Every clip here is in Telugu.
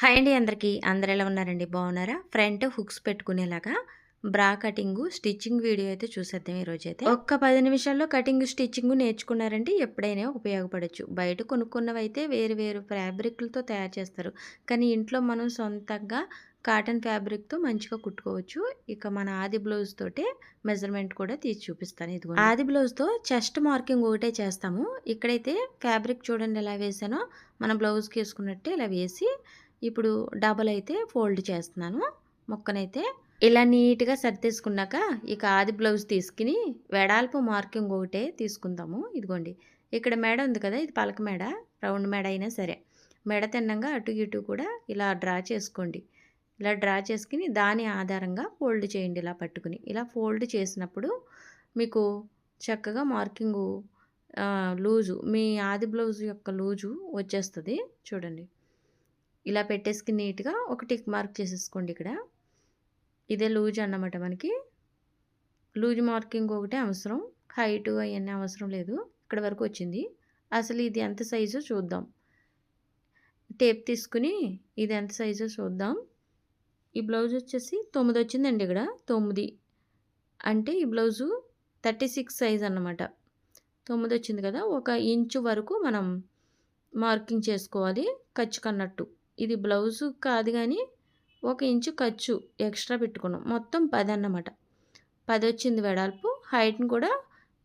హాయ్ అండి అందరికీ. అందరు ఎలా ఉన్నారండి? బాగున్నారా? ఫ్రంట్ హుక్స్ పెట్టుకునేలాగా బ్రా కటింగ్ స్టిచ్చింగ్ వీడియో అయితే చూసేద్దాం ఈరోజు అయితే ఒక్క పది నిమిషాల్లో కటింగ్ స్టిచ్చింగ్ నేర్చుకున్నారంటే ఎప్పుడైనా ఉపయోగపడచ్చు. బయట కొనుక్కున్నవి అయితే వేరు వేరు ఫ్యాబ్రిక్లతో తయారు చేస్తారు. కానీ ఇంట్లో మనం సొంతంగా కాటన్ ఫ్యాబ్రిక్తో మంచిగా కుట్టుకోవచ్చు. ఇక మన ఆది బ్లౌజ్ తోటే మెజర్మెంట్ కూడా తీసి చూపిస్తాను ఇది ఆది బ్లౌజ్తో చెస్ట్ మార్కింగ్ ఒకటే చేస్తాము. ఇక్కడైతే ఫ్యాబ్రిక్ చూడండి ఎలా వేసానో మన బ్లౌజ్కి వేసుకున్నట్టే ఇలా వేసి ఇప్పుడు డబల్ అయితే ఫోల్డ్ చేస్తున్నాను. మొక్కనైతే ఇలా నీట్గా సర్దేసుకున్నాక ఇక ఆది బ్లౌజ్ తీసుకుని వెడాల్పు మార్కింగ్ ఒకటే తీసుకుందాము. ఇదిగోండి. ఇక్కడ మెడ ఉంది కదా ఇది పలక మెడ రౌండ్ మెడ అయినా సరే. మెడ తిన్నంగా అటు ఇటు కూడా ఇలా డ్రా చేసుకోండి. ఇలా డ్రా చేసుకుని దాని ఆధారంగా ఫోల్డ్ చేయండి ఇలా పట్టుకుని. ఇలా ఫోల్డ్ చేసినప్పుడు మీకు చక్కగా మార్కింగు లూజు మీ ఆది బ్లౌజ్ యొక్క లూజు వచ్చేస్తుంది. చూడండి. ఇలా పెట్టేసుకుని నీట్గా ఒక టిక్ మార్క్ చేసేసుకోండి ఇక్కడ. ఇదే లూజ్ అన్నమాట మనకి. లూజ్ మార్కింగ్ ఒకటే అవసరం. హైటు అవన్నీ అవసరం లేదు. ఇక్కడ వరకు వచ్చింది. అసలు ఇది ఎంత సైజు చూద్దాం. టేప్ తీసుకుని ఇది ఎంత సైజో చూద్దాం. ఈ బ్లౌజ్ వచ్చేసి తొమ్మిది వచ్చిందండి ఇక్కడ. తొమ్మిది. అంటే ఈ బ్లౌజు థర్టీ సిక్స్ సైజ్ అన్నమాట. తొమ్మిది వచ్చింది కదా. ఒక ఇంచు వరకు మనం మార్కింగ్ చేసుకోవాలి. ఖర్చు కన్నట్టు ఇది బ్లౌజు కాదు కానీ ఒక ఇంచు ఖర్చు ఎక్స్ట్రా పెట్టుకున్నాం. మొత్తం పది అన్నమాట. పది వచ్చింది వెడల్పు. హైట్ని కూడా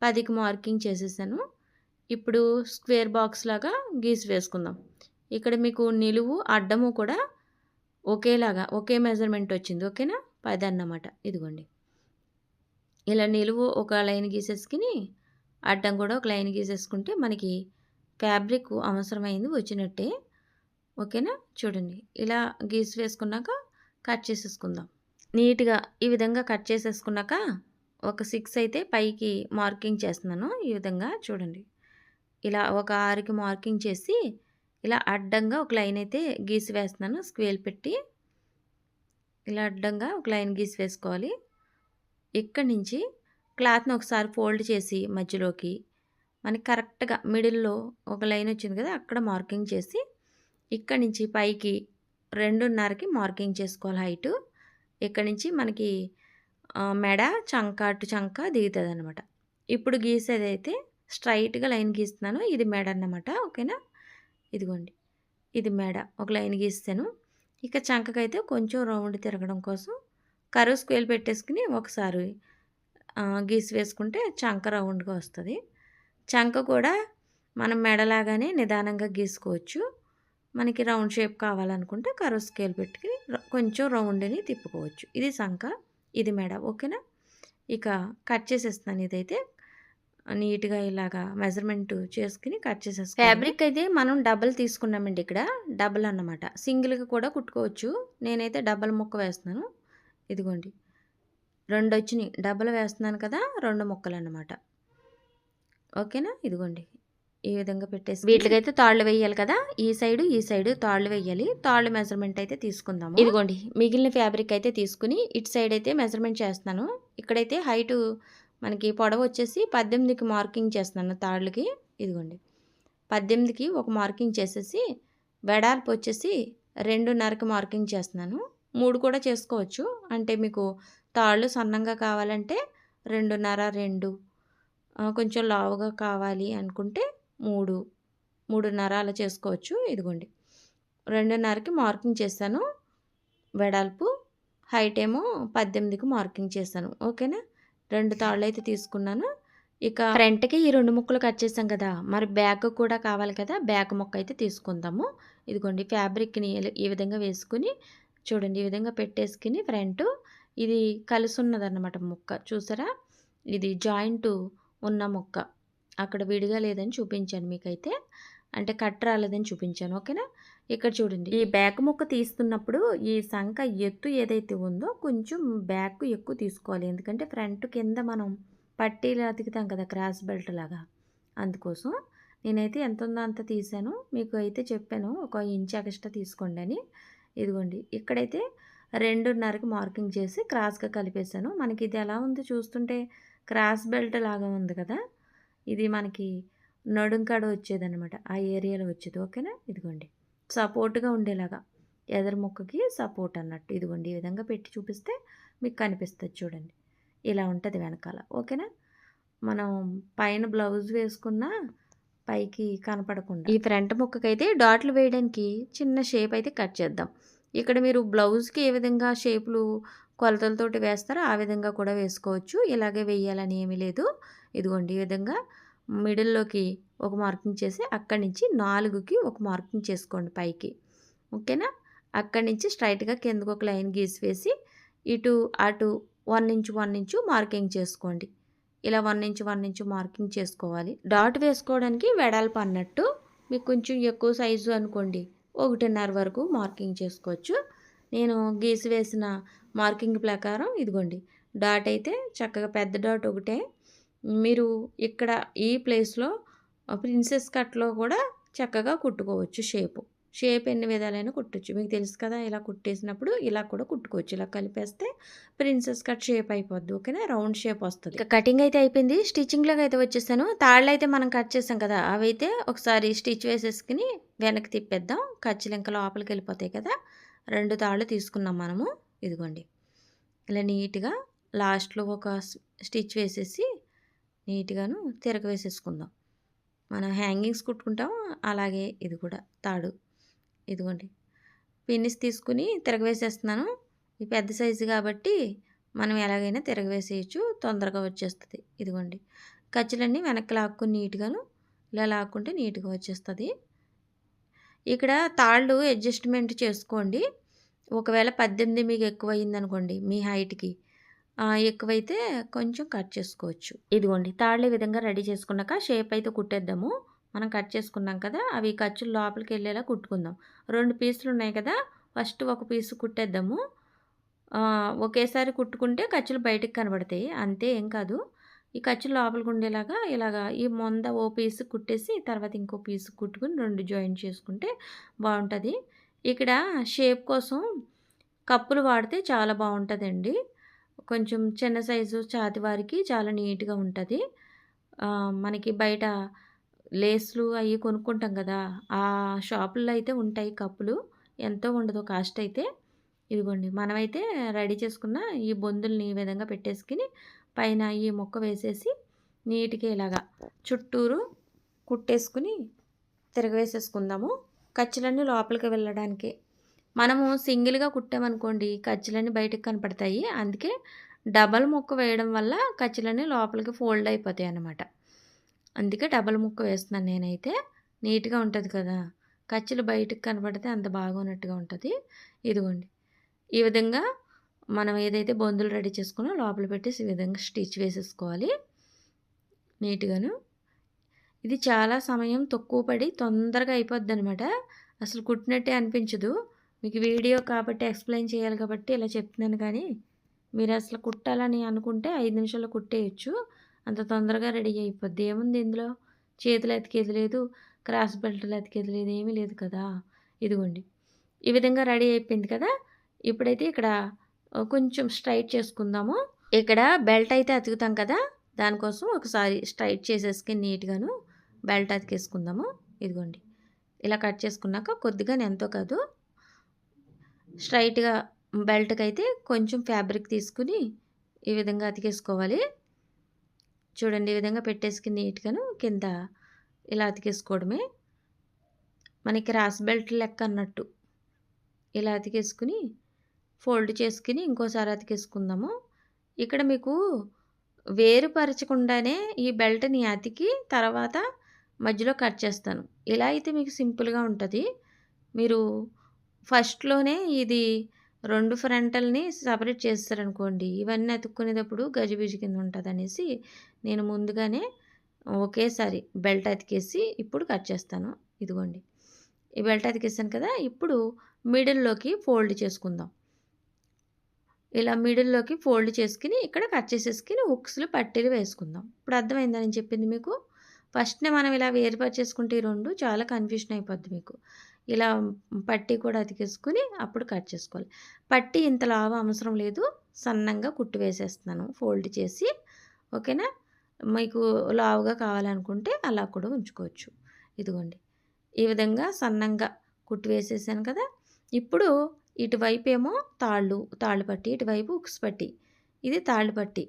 పదికి మార్కింగ్ చేసేసాను. ఇప్పుడు స్క్వేర్ బాక్స్ లాగా గీసి వేసుకుందాం. ఇక్కడ మీకు నిలువు అడ్డము కూడా ఒకేలాగా ఒకే మెజర్మెంట్ వచ్చింది. ఓకేనా? పది అన్నమాట. ఇదిగోండి. ఇలా నిలువు ఒక లైన్ గీసేసుకుని అడ్డం కూడా ఒక లైన్ గీసేసుకుంటే మనకి ఫ్యాబ్రిక్ అవసరమైంది వచ్చినట్టే. ఓకేనా? చూడండి. ఇలా గీసి వేసుకున్నాక కట్ చేసేసుకుందాం. నీట్గా ఈ విధంగా కట్ చేసేసుకున్నాక ఒక సిక్స్ అయితే పైకి మార్కింగ్ చేస్తున్నాను ఈ విధంగా చూడండి. ఇలా ఒక ఆరుకి మార్కింగ్ చేసి ఇలా అడ్డంగా ఒక లైన్ అయితే గీసి వేస్తున్నాను. స్క్వేల్ పెట్టి ఇలా అడ్డంగా ఒక లైన్ గీసి వేసుకోవాలి. ఇక్కడి నుంచి క్లాత్ని ఒకసారి ఫోల్డ్ చేసి మధ్యలోకి మనకి కరెక్ట్గా మిడిల్లో ఒక లైన్ వచ్చింది కదా అక్కడ మార్కింగ్ చేసి ఇక్కడి నుంచి పైకి రెండున్నరకి మార్కింగ్ చేసుకోవాలి హైటు. ఇక్కడి నుంచి మనకి మెడ చంక అటు చంక దిగుతుంది అనమాట ఇప్పుడు గీసేది అయితే స్ట్రైట్గా లైన్ గీస్తున్నాను. ఇది మెడ అన్నమాట. ఓకేనా? ఇదిగోండి. ఇది మెడ. ఒక లైన్ గీస్తాను. ఇక చంకకైతే కొంచెం రౌండ్ తిరగడం కోసం కరువు స్క్వేల్ పెట్టేసుకుని ఒకసారి గీసి వేసుకుంటే చంక రౌండ్గా వస్తుంది. చంక కూడా మనం మెడలాగానే నిదానంగా గీసుకోవచ్చు. మనకి రౌండ్ షేప్ కావాలనుకుంటే కరో స్కేల్ పెట్టుకుని కొంచెం రౌండ్ని తిప్పుకోవచ్చు. ఇది సంఖ ఇది మెడ ఓకేనా? ఇక కట్ చేసేస్తాను ఇదైతే. నీట్గా ఇలాగా మెజర్మెంట్ చేసుకుని కట్ చేసేస్తాను ఫ్యాబ్రిక్ అయితే మనం డబల్ తీసుకున్నామండి ఇక్కడ. డబల్ అన్నమాట. సింగిల్గా కూడా కుట్టుకోవచ్చు. నేనైతే డబల్ ముక్క వేస్తున్నాను. ఇదిగోండి. రెండు వచ్చినాయి. డబల్ వేస్తున్నాను కదా రెండు ముక్కలు అన్నమాట ఓకేనా? ఇదిగోండి. ఈ విధంగా పెట్టేసి వీటికైతే తాళ్ళు వేయాలి కదా. ఈ సైడ్ ఈ సైడ్ తాళ్ళు వేయాలి. తాళ్ళు మెజర్మెంట్ అయితే తీసుకుందాము. ఇదిగోండి మిగిలిన ఫ్యాబ్రిక్ అయితే తీసుకుని ఇటు సైడ్ అయితే మెజర్మెంట్ చేస్తున్నాను. ఇక్కడైతే హైట్ మనకి పొడవు వచ్చేసి పద్దెనిమిదికి మార్కింగ్ చేస్తున్నాను తాళ్ళకి. ఇదిగోండి పద్దెనిమిదికి ఒక మార్కింగ్ చేసేసి వెడాల్పు వచ్చేసి రెండున్నరకి మార్కింగ్ చేస్తున్నాను. మూడు కూడా చేసుకోవచ్చు. అంటే మీకు తాళ్ళు సన్నంగా కావాలంటే రెండున్నర రెండు కొంచెం లావుగా కావాలి అనుకుంటే మూడు మూడున్నర అలా చేసుకోవచ్చు. ఇదిగోండి. రెండున్నరకి మార్కింగ్ చేశాను వెడల్పు హైట్ ఏమో పద్దెనిమిదికి మార్కింగ్ చేశాను ఓకేనా? రెండు తాళ్ళు అయితే తీసుకున్నాను. ఇక ఫ్రంట్కి ఈ రెండు ముక్కలు కట్ చేసాం కదా. మరి బ్యాక్ కూడా కావాలి కదా. బ్యాక్ ముక్క అయితే తీసుకుందాము. ఇదిగోండి ఫ్యాబ్రిక్ని ఈ విధంగా వేసుకుని చూడండి ఈ విధంగా పెట్టేసుకుని ఫ్రంట్. ఇది కలిసి ఉన్నదన్నమాట ముక్క. చూసారా? ఇది జాయింట్ ఉన్న ముక్క. అక్కడ విడిగా లేదని చూపించాను మీకైతే. అంటే కట్ రాలేదని చూపించాను. ఓకేనా? ఇక్కడ చూడండి. ఈ బ్యాక్ ముక్క తీస్తున్నప్పుడు ఈ సంఖ ఎత్తు ఏదైతే ఉందో కొంచెం బ్యాక్ ఎక్కువ తీసుకోవాలి. ఎందుకంటే ఫ్రంట్ కింద మనం పట్టీలు అతికితాం కదా క్రాస్ బెల్ట్ లాగా. అందుకోసం నేనైతే ఎంత ఉందో అంత తీసాను మీకు అయితే చెప్పాను ఒక ఇంచ్ ఎక్స్ట్రా తీసుకోండి అని. ఇదిగోండి. ఇక్కడైతే రెండున్నరకి మార్కింగ్ చేసి క్రాస్గా కలిపేశాను. మనకి ఇది ఎలా ఉంది చూస్తుంటే క్రాస్ బెల్ట్ లాగా ఉంది కదా. ఇది మనకి నడుంకాడ వచ్చేదన్నమాట. ఆ ఏరియాలో వచ్చేది. ఓకేనా? ఇదిగోండి. సపోర్ట్గా ఉండేలాగా ఎదరు ముక్కకి సపోర్ట్ అన్నట్టు ఇదిగోండి. ఈ విధంగా పెట్టి చూపిస్తే మీకు కనిపిస్తుంది చూడండి. ఇలా ఉంటుంది వెనకాల. ఓకేనా? మనం పైన బ్లౌజ్ వేసుకున్న పైకి కనపడకుండా. ఈ ఫ్రంట్ ముక్కకైతే డాట్లు వేయడానికి చిన్న షేప్ అయితే కట్ చేద్దాం. ఇక్కడ మీరు బ్లౌజ్కి ఏ విధంగా షేపులు కొలతలతోటి వేస్తారో ఆ విధంగా కూడా వేసుకోవచ్చు. ఇలాగే వేయాలని ఏమీ లేదు. ఇదిగోండి ఈ విధంగా మిడిల్లోకి ఒక మార్కింగ్ చేసి అక్కడి నుంచి నాలుగుకి ఒక మార్కింగ్ చేసుకోండి పైకి. ఓకేనా? అక్కడి నుంచి స్ట్రైట్గా కిందకు ఒక లైన్ గీసి వేసి ఇటు అటు one inch one inch marking చేసుకోండి. ఇలా one inch one inch marking చేసుకోవాలి. డాట్ వేసుకోవడానికి వెడల్పు అన్నట్టు మీకు కొంచెం ఎక్కువ సైజు అనుకోండి ఒకటిన్నర వరకు మార్కింగ్ చేసుకోవచ్చు. నేను గీసి వేసిన మార్కింగ్ ప్రకారం ఇదిగోండి డాట్ అయితే చక్కగా పెద్ద డాట్ ఒకటే మీరు ఇక్కడ ఈ ప్లేస్లో ప్రిన్సెస్ కట్లో కూడా చక్కగా కుట్టుకోవచ్చు షేపు. షేప్ ఎన్ని విధాలైనా కుట్టచ్చు. మీకు తెలుసు కదా ఇలా కుట్టేసినప్పుడు ఇలా కూడా కుట్టుకోవచ్చు. ఇలా కలిపేస్తే ప్రిన్సెస్ కట్ షేప్ అయిపోద్ది. ఓకేనా? రౌండ్ షేప్ వస్తుంది. ఇక కటింగ్ అయితే అయిపోయింది. స్టిచ్చింగ్లోకి అయితే వచ్చేసాను. తాళ్ళు అయితే మనం కట్ చేసాం కదా అవైతే ఒకసారి స్టిచ్ వేసేసుకుని వెనక్కి తిప్పేద్దాం. ఖర్చులు ఇంకా లోపలికి వెళ్ళిపోతాయి కదా రెండు తాళ్ళు తీసుకున్నాం మనము. ఇదిగోండి. ఇలా నీట్గా లాస్ట్లో ఒక స్టిచ్ వేసేసి నీట్గాను తిరగ వేసేసుకుందాం మనం హ్యాంగింగ్స్ కుట్టుకుంటాం అలాగే ఇది కూడా తాడు. ఇదిగోండి. పిన్నిస్ తీసుకుని తిరగవేసేస్తున్నాను. ఈ పెద్ద సైజు కాబట్టి మనం ఎలాగైనా తిరగవేసేయచ్చు. తొందరగా వచ్చేస్తుంది. ఇదిగోండి. ఖర్చులన్నీ వెనక్కి లాక్కుని నీట్గాను ఇలా లాక్కుంటే నీట్గా వచ్చేస్తుంది. ఇక్కడ తాళ్ళు అడ్జస్ట్మెంట్ చేసుకోండి. ఒకవేళ పద్దెనిమిది మీకు ఎక్కువ అయిందనుకోండి మీ హైట్కి. ఎక్కువైతే కొంచెం కట్ చేసుకోవచ్చు. ఇదిగోండి తాళ్ళే విధంగా రెడీ చేసుకున్నాక షేప్ అయితే కుట్టేద్దాము. మనం కట్ చేసుకున్నాం కదా అవి ఖర్చులు లోపలికి వెళ్ళేలా కుట్టుకుందాం. రెండు పీసులు ఉన్నాయి కదా ఫస్ట్ ఒక పీసు కుట్టేద్దాము. ఒకేసారి కుట్టుకుంటే ఖర్చులు బయటకు కనబడతాయి అంతే ఏం కాదు. ఈ ఖర్చులు లోపలికి ఉండేలాగా ఇలాగా ఈ మొంద ఓ పీసు కుట్టేసి తర్వాత ఇంకో పీసు కుట్టుకుని రెండు జాయిన్ చేసుకుంటే బాగుంటుంది. ఇక్కడ షేప్ కోసం కప్పులు వాడితే చాలా బాగుంటుందండి. కొంచెం చిన్న సైజు ఛాతి వారికి చాలా నీట్గా ఉంటుంది. మనకి బయట లేస్లు అవి కొనుక్కుంటాం కదా ఆ షాపుల్లో అయితే ఉంటాయి కప్పులు. ఎంతో ఉండదు కాస్ట్ అయితే. ఇదిగోండి మనమైతే రెడీ చేసుకున్న ఈ బొందుల్ని ఈ విధంగా పెట్టేసుకుని పైన ఈ మొక్క వేసేసి నీట్గా ఇలాగా చుట్టూరు కుట్టేసుకుని తిరగవేసేసుకుందాము ఖర్చులన్నీ లోపలికి వెళ్ళడానికి. మనము సింగిల్గా కుట్టామనుకోండి ఖర్చులన్నీ బయటకు కనపడతాయి. అందుకే డబల్ ముక్క వేయడం వల్ల ఖర్చులన్నీ లోపలికి ఫోల్డ్ అయిపోతాయి అన్నమాట. అందుకే డబల్ ముక్క వేస్తున్నాను నేనైతే. నీట్గా ఉంటుంది కదా ఖర్చులు బయటకు కనపడితే అంత బాగున్నట్టుగా ఉంటుంది. ఇదిగోండి. ఈ విధంగా మనం ఏదైతే బొందులు రెడీ చేసుకున్నా లోపల పెట్టేసి ఈ విధంగా స్టిచ్ వేసేసుకోవాలి. నీట్గాను. ఇది చాలా సమయం తక్కువ పడి తొందరగా అయిపోద్ది అనమాట అసలు కుట్టినట్టే అనిపించదు. మీకు వీడియో కాబట్టి ఎక్స్ప్లెయిన్ చేయాలి కాబట్టి ఇలా చెప్తున్నాను కానీ మీరు అసలు కుట్టాలని అనుకుంటే ఐదు నిమిషాల్లో కుట్టేయచ్చు. అంత తొందరగా రెడీ అయిపోద్ది. ఏముంది ఇందులో? చేతులు ఎతికేది లేదు క్రాస్ బెల్ట్లు ఎతికేది లేదు ఏమీ లేదు కదా? ఇదిగోండి. ఈ విధంగా రెడీ అయిపోయింది కదా? ఇప్పుడైతే ఇక్కడ కొంచెం స్ట్రైట్ చేసుకుందాము. ఇక్కడ బెల్ట్ అయితే అతుకుతాం కదా? దానికోసం ఒకసారి స్ట్రైట్ చేసేసుకుని నీట్గాను బెల్ట్ అతికేసుకుందాము. ఇదిగోండి. ఇలా కట్ చేసుకున్నాక కొద్దిగా ఎంతో కాదు స్ట్రైట్గా బెల్ట్కి అయితే కొంచెం ఫ్యాబ్రిక్ తీసుకుని ఈ విధంగా అతికేసుకోవాలి. చూడండి ఈ విధంగా పెట్టేసుకుని నీట్గాను కింద ఇలా అతికేసుకోవడమే. మనకి రాస్ బెల్ట్ లెక్క అన్నట్టు ఇలా అతికేసుకుని ఫోల్డ్ చేసుకుని ఇంకోసారి అతికేసుకుందాము. ఇక్కడ మీకు వేరుపరచకుండానే ఈ బెల్ట్ని అతికి తర్వాత మధ్యలో కట్ చేస్తాను. ఇలా అయితే మీకు సింపుల్గా ఉంటుంది. మీరు ఫస్ట్లోనే ఇది రెండు ఫ్రంటల్ని సపరేట్ చేస్తారనుకోండి ఇవన్నీ అతుక్కునేటప్పుడు గజిబిజి కింద ఉంటుంది అనేసి నేను ముందుగానే ఒకేసారి బెల్ట్ అతికేసి ఇప్పుడు కట్ చేస్తాను. ఇదిగోండి. ఈ బెల్ట్ అతికేసాను కదా ఇప్పుడు మిడిల్లోకి ఫోల్డ్ చేసుకుందాం. ఇలా మిడిల్లోకి ఫోల్డ్ చేసుకుని ఇక్కడ కట్ చేసేసుకుని హుక్స్లు పట్టీలు వేసుకుందాం. ఇప్పుడు అర్థమైందని చెప్పింది మీకు? ఫస్ట్నే మనం ఇలా వేరుపరిచేసుకుంటే చేసుకుంటే ఈ రెండు చాలా కన్ఫ్యూషన్ అయిపోద్ది మీకు. ఇలా పట్టీ కూడా అతికేసుకుని అప్పుడు కట్ చేసుకోవాలి. పట్టీ ఇంత లావు అవసరం లేదు. సన్నంగా కుట్టు వేసేస్తున్నాను. ఫోల్డ్ చేసి ఓకేనా? మీకు లావుగా కావాలనుకుంటే అలా కూడా ఉంచుకోవచ్చు. ఇదిగోండి. ఈ విధంగా సన్నంగా కుట్టు వేసేసాను కదా? ఇప్పుడు ఇటువైపు ఏమో తాళ్ళు తాళ్ళు పట్టి ఇటువైపు ఉక్స్ పట్టి. ఇది తాళ్ళు పట్టి.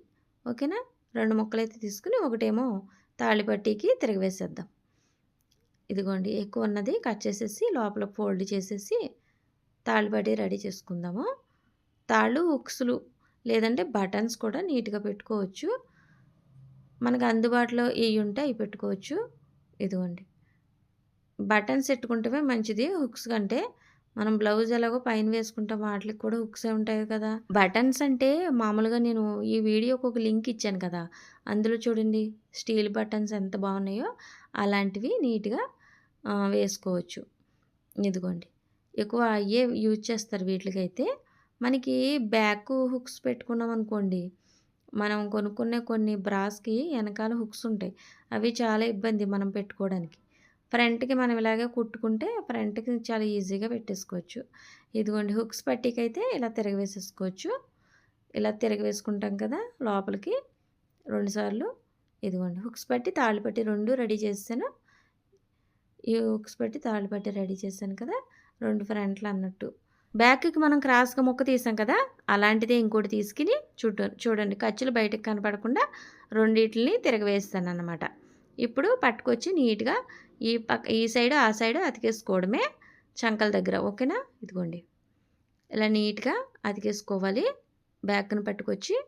ఓకేనా? రెండు ముక్కలైతే అయితే తీసుకుని ఒకటేమో తాళిపట్టికి తిరగవేసేద్దాం ఇదిగోండి ఎక్కువ ఉన్నది కట్ చేసేసి లోపల ఫోల్డ్ చేసేసి తాళ్ళు పడి రెడీ చేసుకుందాము. తాళ్ళు ఉక్సులు లేదంటే బటన్స్ కూడా నీట్గా పెట్టుకోవచ్చు. మనకు అందుబాటులో ఇవి ఉంటే అవి పెట్టుకోవచ్చు. ఇదిగోండి. బటన్స్ పెట్టుకుంటే మంచిది. హుక్స్ కంటే మనం బ్లౌజ్ ఎలాగో పైన వేసుకుంటాం వాటికి కూడా హుక్సే ఉంటాయి కదా. బటన్స్ అంటే మామూలుగా నేను ఈ వీడియోకి ఒక లింక్ ఇచ్చాను కదా. అందులో చూడండి స్టీల్ బటన్స్ ఎంత బాగున్నాయో అలాంటివి నీట్గా వేసుకోవచ్చు. ఇదిగోండి. ఎక్కువ అయ్యే యూజ్ చేస్తారు వీటికైతే. మనకి బ్యాక్ హుక్స్ పెట్టుకున్నాం అనుకోండి మనం కొనుక్కునే కొన్ని బ్రాస్కి వెనకాల హుక్స్ ఉంటాయి. అవి చాలా ఇబ్బంది మనం పెట్టుకోవడానికి. ఫ్రంట్కి మనం ఇలాగే కుట్టుకుంటే ఫ్రంట్కి చాలా ఈజీగా పెట్టేసుకోవచ్చు. ఇదిగోండి హుక్స్ పట్టికైతే ఇలా తిరగవేసేసుకోవచ్చు. ఇలా తిరగవేసుకుంటాం కదా లోపలికి. రెండుసార్లు ఇదిగోండి హుక్స్ పట్టి తాళ్ళు పట్టి రెండు రెడీ చేసాను ఈ హుక్స్ పెట్టి తాళ్ళు రెడీ చేశాను కదా రెండు ఫ్రంట్లు అన్నట్టు. బ్యాక్కి మనం క్రాస్గా ముక్క తీసాం కదా అలాంటిదే ఇంకోటి తీసుకుని చుట్టూ చూడండి ఖర్చులు బయటకు కనపడకుండా రెండింటిని తిరగవేస్తాను అన్నమాట. ఇప్పుడు పట్టుకొచ్చి నీట్గా ఈ పక్క ఈ సైడ్ ఆ సైడ్ అతికేసుకోవడమే చంకల దగ్గర ఓకేనా? ఇదిగోండి. ఇలా నీట్గా అతికేసుకోవాలి. బ్యాక్ను పట్టుకొచ్చి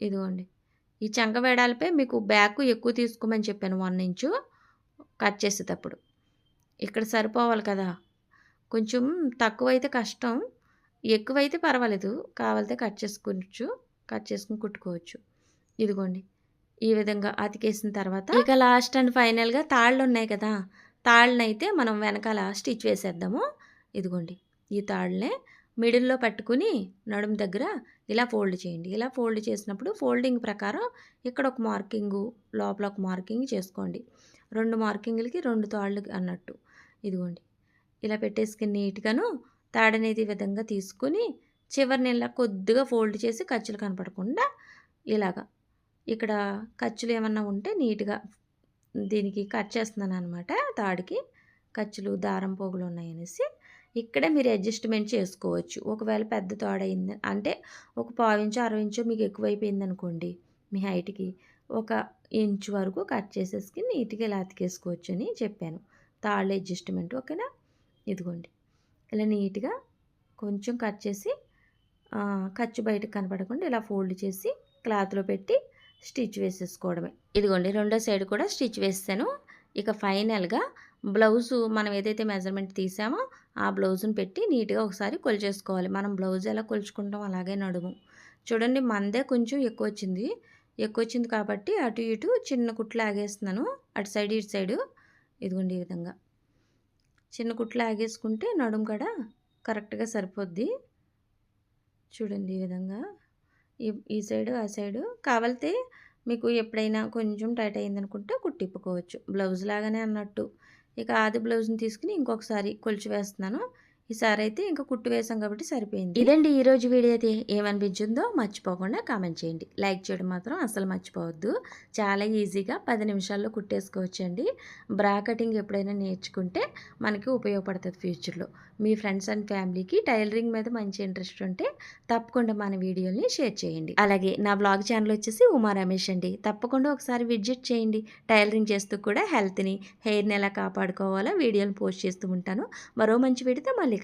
ఇదిగోండి. ఈ చంక వేడాలపై మీకు బ్యాక్ ఎక్కువ తీసుకోమని చెప్పాను వన్ ఇంచు. కట్ చేసేటప్పుడు. ఇక్కడ సరిపోవాలి కదా. కొంచెం తక్కువైతే కష్టం. ఎక్కువైతే పర్వాలేదు. కావాలితే కట్ చేసుకోవచ్చు కట్ చేసుకుని కుట్టుకోవచ్చు. ఇదిగోండి. ఈ విధంగా అతికేసిన తర్వాత ఇక లాస్ట్ అండ్ ఫైనల్గా తాళ్ళు ఉన్నాయి కదా. తాళ్ళనైతే మనం వెనకాల స్టిచ్ వేసేద్దాము. ఇదిగోండి. ఈ తాళ్ళనే మిడిల్లో పట్టుకుని నడుము దగ్గర ఇలా ఫోల్డ్ చేయండి. ఇలా ఫోల్డ్ చేసినప్పుడు ఫోల్డింగ్ ప్రకారం ఇక్కడ ఒక మార్కింగు లోపల ఒక మార్కింగ్ చేసుకోండి. రెండు మార్కింగ్లకి రెండు తాళ్ళు అన్నట్టు. ఇదిగోండి. ఇలా పెట్టేసుకుని నీట్గాను తాడనేది విధంగా తీసుకుని చివరిని ఇలా కొద్దిగా ఫోల్డ్ చేసి ఖర్చులు కనపడకుండా ఇలాగా ఇక్కడ ఖర్చులు ఏమన్నా ఉంటే నీట్గా దీనికి కట్ చేస్తున్నాను అనమాట తాడికి. ఖర్చులు దారం పోగులు ఉన్నాయనేసి ఇక్కడే మీరు అడ్జస్ట్మెంట్ చేసుకోవచ్చు. ఒకవేళ పెద్ద తోడైంది అంటే ఒక పావించు అరవై ఇంచో మీకు ఎక్కువైపోయింది అనుకోండి మీ హైట్కి ఒక ఇంచు వరకు కట్ చేసేసుకుని నీట్గా ఇలా అతికేసుకోవచ్చు అని చెప్పాను. తాళ్ళు అడ్జస్ట్మెంట్ ఓకేనా? ఇదిగోండి. ఇలా నీట్గా కొంచెం కట్ చేసి ఖర్చు బయటకు కనపడకుండా ఇలా ఫోల్డ్ చేసి క్లాత్లో పెట్టి స్టిచ్ వేసేసుకోవడమే. ఇదిగోండి రెండో సైడ్ కూడా స్టిచ్ వేసాను ఇక ఫైనల్గా బ్లౌజు మనం ఏదైతే మెజర్మెంట్ తీసామో ఆ బ్లౌజ్ని పెట్టి నీట్గా ఒకసారి కొలిచేసుకోవాలి. మనం బ్లౌజ్ ఎలా కొలుచుకుంటాం అలాగే నడుము. చూడండి మందే కొంచెం ఎక్కువ వచ్చింది. ఎక్కువ వచ్చింది కాబట్టి అటు ఇటు చిన్న కుట్లు ఆగేస్తున్నాను. అటు సైడ్ ఇటు సైడు ఇదిగోండి ఈ విధంగా. చిన్న కుట్లు ఆగేసుకుంటే నడుము కడ కరెక్ట్గా సరిపోద్ది. చూడండి ఈ విధంగా. ఈ ఈ సైడు ఆ సైడు కావాలితే మీకు ఎప్పుడైనా కొంచెం టైట్ అయిందనుకుంటే కుట్టిప్పుకోవచ్చు. బ్లౌజ్ లాగానే అన్నట్టు. ఇక ఆది బ్లౌజ్ని తీసుకుని ఇంకొకసారి కొలిచి వేస్తున్నాను. ఈసారి అయితే ఇంకా కుట్టు వేసాం కాబట్టి సరిపోయింది. ఇదండి ఈరోజు వీడియో అయితే ఏమనిపించిందో మర్చిపోకుండా కామెంట్ చేయండి. లైక్ చేయడం మాత్రం అసలు మర్చిపోవద్దు. చాలా ఈజీగా పది నిమిషాల్లో కుట్టేసుకోవచ్చండి. బ్రా కటింగ్ ఎప్పుడైనా నేర్చుకుంటే మనకి ఉపయోగపడుతుంది ఫ్యూచర్లో. మీ ఫ్రెండ్స్ అండ్ ఫ్యామిలీకి టైలరింగ్ మీద మంచి ఇంట్రెస్ట్ ఉంటే తప్పకుండా మన వీడియోని షేర్ చేయండి. అలాగే నా బ్లాగ్ ఛానల్ వచ్చేసి ఉమా రమేష్ అండి. తప్పకుండా ఒకసారి విజిట్ చేయండి. టైలరింగ్ చేస్తూ కూడా హెల్త్ని హెయిర్ని ఎలా కాపాడుకోవాలో వీడియోని పోస్ట్ చేస్తూ ఉంటాను. మరో మంచి వీడితో మళ్ళీ